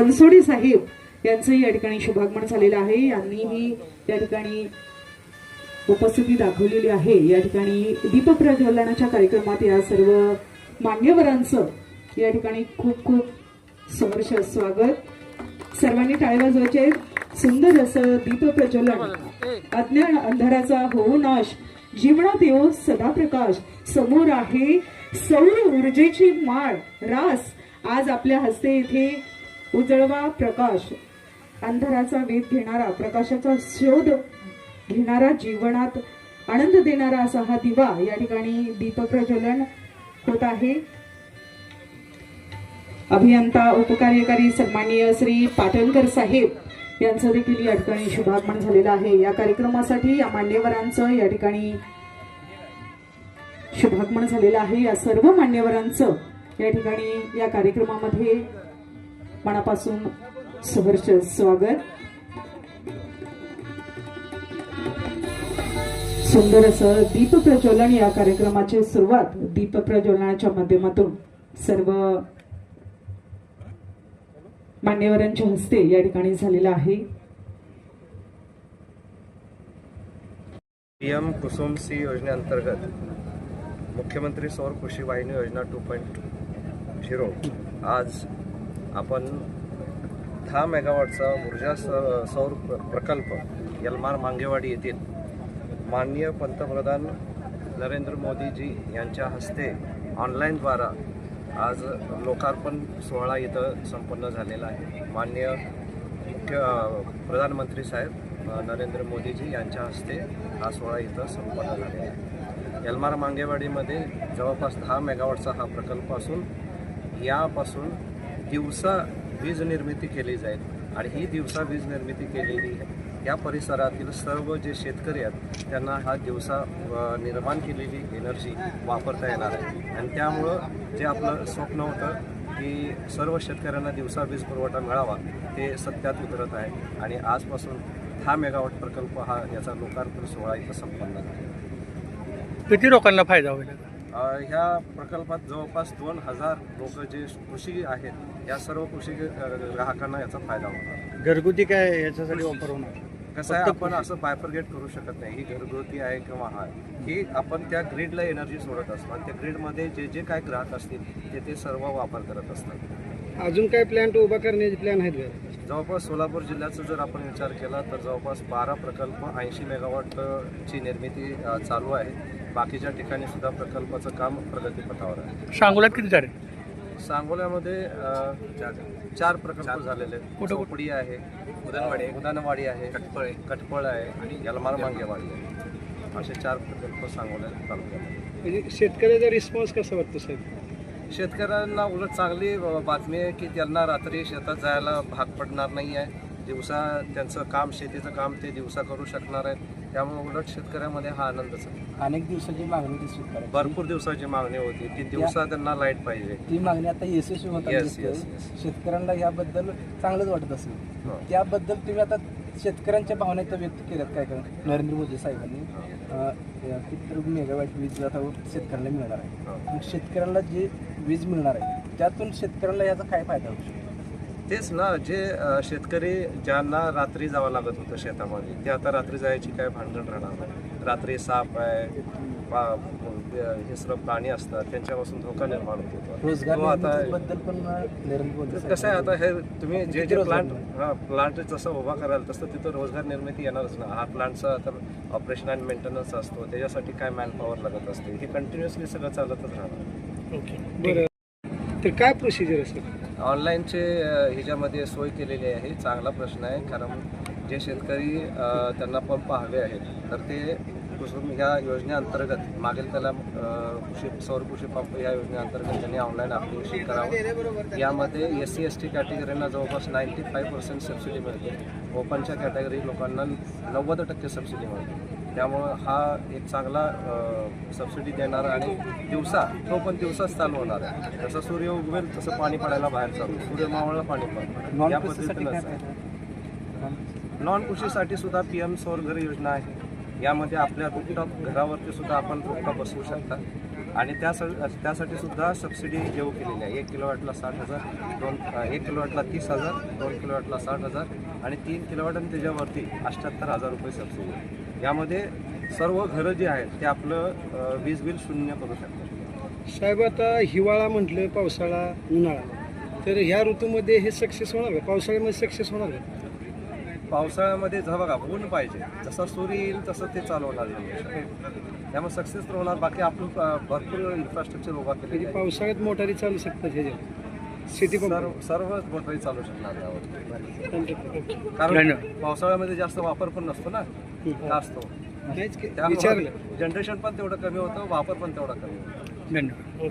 बनसोडे साहेब यांचं या ठिकाणी शुभागमन झालेलं आहे. यांनीही या ठिकाणी उपस्थिती दाखवलेली आहे. या ठिकाणी दीपप्रज्वलनाच्या कार्यक्रमात या सर्व मान्यवरांचं या ठिकाणी खूप खूप सहर्ष स्वागत. सर्वांनी टाळ्या सुंदर असं दीपप्रज्वलन अज्ञान अंधाराचा होऊ नाश जीवनात येऊ सदा प्रकाश समोर आहे सौर ऊर्जेची माळ. रास. आज आपल्या हस्ते इथे उजळवा प्रकाश. अंधाराचा वेध घेणारा प्रकाशाचा शोध घेणारा जीवनात आनंद देणारा असा हा दिवा या ठिकाणी दीपप्रज्वलन होत आहे. अभियंता उपकार्यकारी सन्माननीय श्री पाटणकर साहेब यांचं देखील या ठिकाणी शुभागमन झालेलं आहे. या कार्यक्रमासाठी या मान्यवरांचं या ठिकाणी शुभागमन झालेलं आहे. या सर्व मान्यवरांचं या ठिकाणी या कार्यक्रमामध्ये मनापासून सहर्ष स्वागत. सुंदर असं दीप प्रज्वलन या कार्यक्रमाची सुरुवात दीप प्रज्वलनाच्या माध्यमातून सर्व मान्यवरांच्या हस्ते या ठिकाणी झालेला आहे. पीएम कुसुम सी योजनेअंतर्गत मुख्यमंत्री सौर कृषी वाहिनी योजना टू पॉईंट झिरो आज आपण दहा मेगावॉटचा ऊर्जा स- सौर प्र- प्रकल्प यलमार मांगेवाडी येथील माननीय पंतप्रधान नरेंद्र मोदीजी यांच्या हस्ते ऑनलाईनद्वारा आज लोकार्पण सोहळा इथं संपन्न झालेला आहे. माननीय मुख्य प्रधानमंत्री साहेब नरेंद्र मोदीजी यांच्या हस्ते हा सोहळा इथं संपन्न झालेला आहे. यलमार मांगेवाडीमध्ये जवळपास दहा मेगावॉटचा हा प्रकल्प असून यापासून दिवसा वीज निर्मिती केली जाईल आणि ही दिवसा वीज निर्मिती केलेली या परिसरातील सर्व जे शेतकरी आहेत त्यांना हा दिवसा निर्माण केलेली एनर्जी वापरता येणार आहे. आणि त्यामुळं जे आपलं स्वप्न होतं की सर्व शेतकऱ्यांना दिवसा वीज पुरवठा मिळावा ते सत्यात उतरत आहे. आणि आजपासून हा मेगावॉट प्रकल्प हा याचा लोकार्पण सोहळा इथं संपन्न झाला. किती लोकांना फायदा होईल? ह्या प्रकल्पात जवळपास दोन हजार लोक जे कृषी आहेत या सर्व कृषी ग्राहकांना याचा फायदा होणार घरगुती काय याच्यासाठी वापर होणार? कसं आहे आपण असं बायफरगेट करू शकत नाही. ही घरगुती आहे किंवा हा ही आपण त्या ग्रीडला एनर्जी सोडत असतो आणि त्या ग्रीडमध्ये जे जे काय ग्राहक असतील ते ते सर्व वापर करत असतात. अजून काय प्लॅन्ट उभा करण्याचे प्लॅन आहेत का? जवळपास सोलापूर जिल्ह्याचा जर आपण विचार केला तर जवळपास बारा प्रकल्प ऐंशी मेगावॉटची निर्मिती चालू आहे बाकीच्या ठिकाणी सुद्धा प्रकल्पाचं काम प्रगतीपथावर आहे. सांगोल्यात किती झाले सांगोल्यामध्ये चार प्रकल्प झालेले चोपडी आहे उदनवाडी उदनवाडी आहे कटपळ कटपळ आहे आणि यलमार मांगेवाडी आहे. असे चार प्रकल्प सांगोल्या तालुक्यामध्ये. म्हणजे शेतकऱ्याचा रिस्पॉन्स कसा वाटतो साहेब? शेतकऱ्यांना उलट चांगली बातमी आहे की त्यांना रात्री शेतात जायला भाग पडणार नाही आहे. दिवसा त्यांचं काम शेतीचं काम ते दिवसा करू शकणार आहेत. त्यामुळे उलट शेतकऱ्यामध्ये हा आनंदच आहे. अनेक दिवसाची मागणी होती शेतकऱ्याची भरपूर दिवसाची मागणी होती. की दिवसा त्यांना लाइट पाहिजे. ती मागणी आता यशस्वी yes. शेतकऱ्यांना याबद्दल चांगलंच वाटत असेल. हो. त्याबद्दल तुम्ही आता शेतकऱ्यांच्या भावना इथं व्यक्त केल्यात काय काय नरेंद्र मोदी साहेबांनी किती मेगावॅट वीज आता शेतकऱ्यांना मिळणार आहे. मग शेतकऱ्यांना जे वीज मिळणार आहे त्यातून शेतकऱ्यांना याचा काय फायदा होऊ शकतो? तेच ना जे शेतकरी ज्यांना रात्री जावं लागत होतं शेतामध्ये ते आता रात्री जायची काय भांडण राहणार? नाही रात्री साप आहे पा- हे सर्व प्राणी असतात त्यांच्यापासून धोका निर्माण होतो. तो आता कसं आहे आता हे तुम्ही जे जे प्लांट हा प्लांट जसं उभा कराल तसं तिथं रोजगार निर्मिती येणारच ना. हा प्लांटचा तर ऑपरेशन अँड मेंटेनन्स असतो. त्याच्यासाठी काय मॅन पॉवर लागत असते? हे कंटिन्युअसली सगळं चालतच राहणार. ओके. बरं. तर काय प्रोसिजर असेल ऑनलाईनचे ह्याच्यामध्ये सोय केलेली आहे. चांगला प्रश्न आहे. कारण जे शेतकरी त्यांना पंप हवे आहेत तर ते कुसुम ह्या योजनेअंतर्गत मागील त्याला कृषी सौर कृषी पंप ह्या योजनेअंतर्गत त्यांनी ऑनलाईन ॲप्लिकेशन करावं यामध्ये एस सी एस टी कॅटेगरीना जवळपास नाईंटी फाईव्ह पर्सेंट सबसिडी मिळते. ओपनच्या कॅटेगरी लोकांना नव्वद टक्के सबसिडी मिळते. त्यामुळं हा एक चांगला सबसिडी देणारा आणि दिवसा तो पण दिवसाच चालू होणार आहे. जसं सूर्य उगवेल तसं पाणी पडायला बाहेर चालू. सूर्य मावळला पाणी नॉन या पद्धतीनंच आहे. नॉन कृषीसाठी सुद्धा पी एम सौर घर योजना आहे. यामध्ये आपल्या रूपटॉप घरावरती सुद्धा आपण रूपटॉप बसवू शकता. आणि त्या त्यासाठी सुद्धा सबसिडी देऊ केलेली आहे. एक किलोवॅटला साठ हजार दोन एक किलोवॅटला तीस हजार दोन किलोवॅटला साठ हजार आणि तीन किलोवॅट आणि त्याच्यावरती अठ्ठ्याहत्तर हजार रुपये सबसिडी यामध्ये सर्व घरं जी आहेत ते आपलं वीज बिल शून्य करू शकतात. साहेब आता हिवाळा म्हटलं पावसाळा उन्हाळा. तर ह्या ऋतूमध्ये हे सक्सेस होणार का? पावसाळ्यामध्ये सक्सेस होणार का? पावसाळ्यामध्ये जर बघा ऊन पाहिजे. जसं सूर्य येईल तसं ते चालवणार त्यामुळे सक्सेस तर होणार. बाकी आपण भरपूर इन्फ्रास्ट्रक्चर उभा केलेलं म्हणजे पावसाळ्यात मोटारी चालू शकतात सिटी सर्व सर्वच मोटरी चालू शकणार यावर कारण पावसाळ्यामध्ये जास्त वापर पण नसतो ना. असतो जनरेशन पण तेवढं कमी होतं वापर पण तेवढा कमी होतो. धन्यवाद.